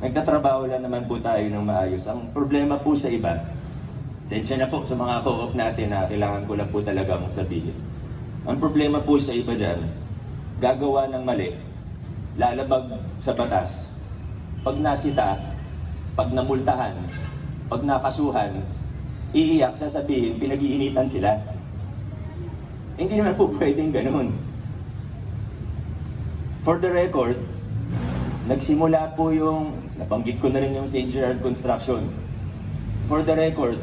Nagtatrabaho lang naman po tayo ng maayos. Ang problema po sa iba, sensya na po sa mga co-op natin na kailangan ko lang po talagang sabihin. Ang problema po sa iba dyan, gagawa ng mali, lalabag sa batas. Pag nasita, pag namultahan, pag nakasuhan, iiyak, sasabihin, pinag-iinitan sila. Hindi naman po pwedeng ganun. For the record, nagsimula po yung, nabanggit ko na rin yung St. Gerard Construction. For the record,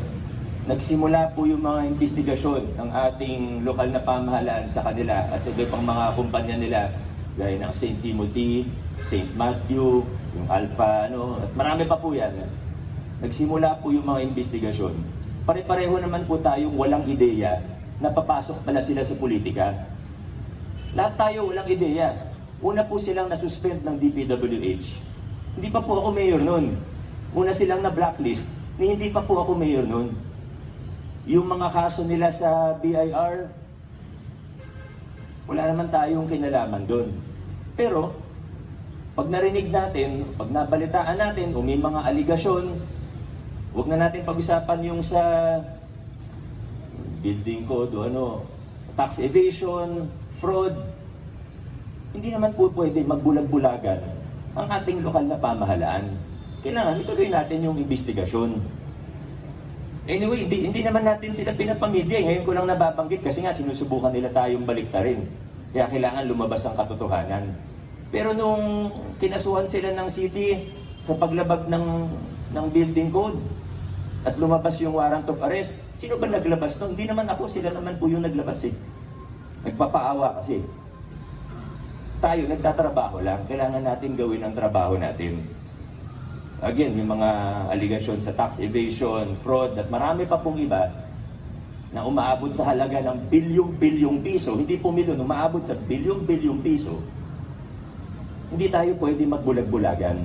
nagsimula po yung mga investigasyon ng ating lokal na pamahalaan sa kanila at sa pang mga kumpanya nila gaya ng St. Timothy, St. Matthew, yung Alpha, ano, at marami pa po yan. Nagsimula po yung mga investigasyon. Pare-pareho naman po tayong walang ideya na papasok pala sila sa politika. Lahat tayo walang ideya. Una po silang nasuspend ng DPWH. Hindi pa po ako mayor noon. Una silang na blacklist, ni hindi pa po ako mayor noon. Yung mga kaso nila sa BIR, wala naman tayong kinalaman doon. Pero, pag narinig natin, pag nabalitaan natin, o may mga aligasyon, huwag na natin pag-usapan yung sa building code o ano, tax evasion, fraud. Hindi naman po pwede magbulag-bulagan ang ating lokal na pamahalaan. Kailangan ituloy natin yung investigasyon. Anyway, hindi, hindi naman natin sila pinapamidya. Ngayon ko lang nababanggit kasi nga sinusubukan nila tayong baliktarin. Kaya kailangan lumabas ang katotohanan. Pero nung kinasuhan sila ng city sa paglabag ng, ng building code at lumabas yung warrant of arrest, sino ba naglabas nun? Hindi naman ako, sila naman po yung naglabas eh. Nagpapaawa kasi. Tayo, nagtatrabaho lang. Kailangan natin gawin ang trabaho natin. Again, yung mga aligasyon sa tax evasion, fraud, at marami pa pong iba na umaabot sa halaga ng bilyong-bilyong piso, hindi po milyon, umaabot sa bilyong-bilyong piso, hindi tayo pwede magbulag-bulagan.